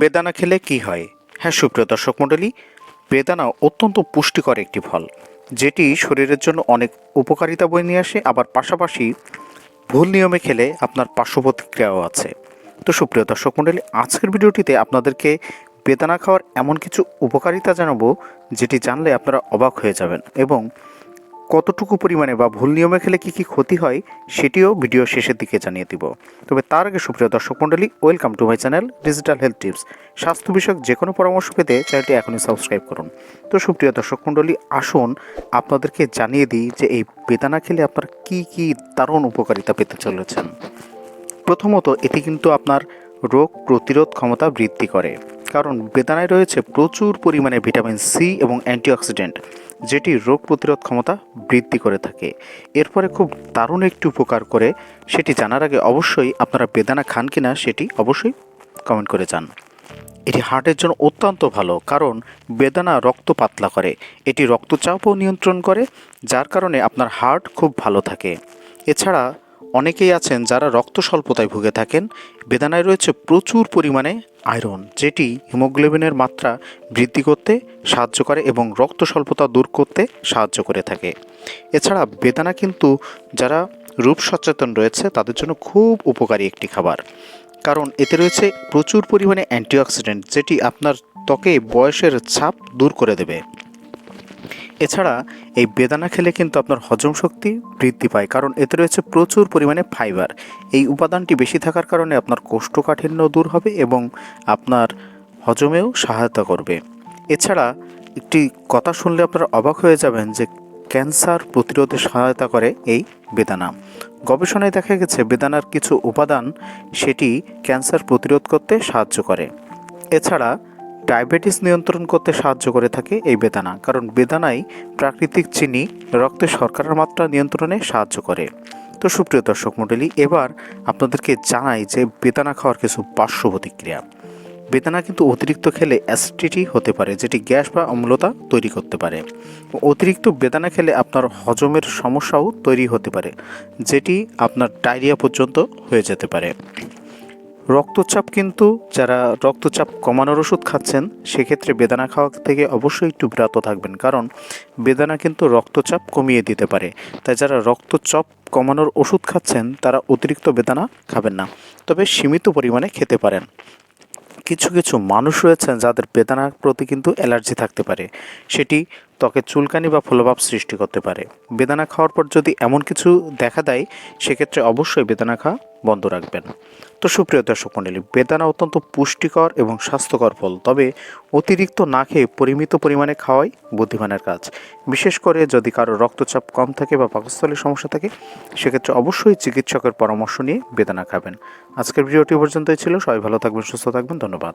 বেদানা খেলে কি হয়? হ্যাঁ সুপ্রিয় দর্শক মণ্ডলী, বেদানা অত্যন্ত পুষ্টিকর একটি ফল, যেটি শরীরের জন্য অনেক উপকারিতা বয়ে নিয়ে আসে, আবার পাশাপাশি ভুল নিয়মে খেলে আপনার পার্শ্ব প্রতিক্রিয়াও আছে। তো সুপ্রিয় দর্শক মণ্ডলী, আজকের ভিডিওটিতে আপনাদেরকে বেদানা খাওয়ার এমন কিছু উপকারিতা জানাব, যেটি জানলে আপনারা অবাক হয়ে যাবেন এবং কতটুকু পরিমাণে বা ভুল নিয়মে খেলে কী কী ক্ষতি হয়, সেটিও ভিডিও শেষের দিকে জানিয়ে দিব। তবে তার আগে সুপ্রিয় দর্শক মণ্ডলী welcome to my channel digital health tips স্বাস্থ্য বিষয়ক যে কোনো পরামর্শ পেতে চ্যানেলটি এখনই সাবস্ক্রাইব করুন। তো সুপ্রিয় দর্শক মণ্ডলী, আসুন আপনাদেরকে জানিয়ে দিই যে এই বেদানা খেলে আপনার কী কী দারুণ উপকারিতা পেতে চলেছেন। প্রথমত এটি কিন্তু আপনার রোগ প্রতিরোধ ক্ষমতা বৃদ্ধি করে। কারণ বেদানায় রয়েছে প্রচুর পরিমাণে ভিটামিন সি এবং অ্যান্টিঅক্সিডেন্ট। যেটি রোগ প্রতিরোধ ক্ষমতা বৃদ্ধি করে থাকে। এরপরে খুব দারুণ একটি উপকার করে সেটি জানার আগে অবশ্যই আপনারা বেদানা খান কি না সেটি অবশ্যই কমেন্ট করে যান। এটি হার্টের জন্য অত্যন্ত ভালো, কারণ বেদানা রক্ত পাতলা করে। এটি রক্তচাপও নিয়ন্ত্রণ করে, যার কারণে আপনার হার্ট খুব ভালো থাকে। এছাড়া অনেকেই আছেন যারা রক্ত স্বল্পতায় ভুগে থাকেন। বেদানায় রয়েছে প্রচুর পরিমাণে আয়রন, যেটি হিমোগ্লোবিনের মাত্রা বৃদ্ধি করতে সাহায্য করে এবং রক্ত স্বল্পতা দূর করতে সাহায্য করে থাকে। এছাড়া বেদানা কিন্তু যারা রূপ সচেতন রয়েছে, তাদের জন্য খুব উপকারী একটি খাবার। কারণ এতে রয়েছে প্রচুর পরিমাণে অ্যান্টিঅক্সিডেন্ট, যেটি আপনার ত্বকে বয়সের ছাপ দূর করে দেবে। এছাড়া এই বেদানা খেলে কিন্তু আপনার হজম শক্তি বৃদ্ধি পায়, কারণ এতে রয়েছে প্রচুর পরিমাণে ফাইবার এই উপাদানটি বেশি থাকার কারণে আপনার কোষ্ঠকাঠিন্য দূর হবে এবং আপনার হজমেও সহায়তা করবে। এছাড়া একটি কথা শুনলে আপনারা অবাক হয়ে যাবেন যে ক্যান্সার প্রতিরোধে সহায়তা করে এই বেদানা। গবেষণায় দেখা গেছে বেদানার কিছু উপাদান সেটি ক্যান্সার প্রতিরোধ করতে সাহায্য করে। এছাড়া ডায়াবেটিস নিয়ন্ত্রণ করতে সাহায্য করে থাকে এই বেদানা, কারণ বেদানায় প্রাকৃতিক চিনি, রক্তে শর্করার মাত্রা নিয়ন্ত্রণে সাহায্য করে। তো সুপ্রিয় দর্শক মণ্ডলী, এবার আপনাদেরকে জানাই যে বেদানা খাওয়ার কিছু পার্শ্ব প্রতিক্রিয়া। বেদানা কিন্তু অতিরিক্ত খেলে অ্যাসিডিটি হতে পারে, যেটি গ্যাস বা অম্লতা তৈরি করতে পারে। অতিরিক্ত বেদানা খেলে আপনার হজমের সমস্যাও তৈরি হতে পারে, যেটি আপনার ডায়রিয়া পর্যন্ত হয়ে যেতে পারে। রক্তচাপ কিন্তু যারা রক্তচাপ কমানোর ওষুধ খাচ্ছেন, সেক্ষেত্রে বেদানা খাওয়া থেকে অবশ্যই একটু বিরত থাকবেন। কারণ বেদানা কিন্তু রক্তচাপ কমিয়ে দিতে পারে। তাই যারা রক্তচাপ কমানোর ওষুধ খাচ্ছেন, তারা অতিরিক্ত বেদানা খাবেন না। তবে সীমিত পরিমাণে খেতে পারেন। কিছু কিছু মানুষ রয়েছেন, যাদের বেদানার প্রতি কিন্তু অ্যালার্জি থাকতে পারে। সেটি ত্বকে চুলকানি বা ফলভাব সৃষ্টি করতে পারে। বেদানা খাওয়ার পর যদি এমন কিছু দেখা দেয়, সেক্ষেত্রে অবশ্যই বেদানা খাওয়া বন্ধ রাখবেন। তো সুপ্রিয় দর্শক মণ্ডলী, বেদানা অত্যন্ত পুষ্টিকর এবং স্বাস্থ্যকর ফল, তবে অতিরিক্ত না খেয়ে পরিমিত পরিমাণে খাওয়াই বুদ্ধিমানের কাজ। বিশেষ করে যদি কারও রক্তচাপ কম থাকে বা পাকস্থলীর সমস্যা থাকে, সেক্ষেত্রে অবশ্যই চিকিৎসকের পরামর্শ নিয়ে বেদানা খাবেন। আজকের ভিডিওটি পর্যন্তই ছিল। সবাই ভালো থাকবেন, সুস্থ থাকবেন। ধন্যবাদ।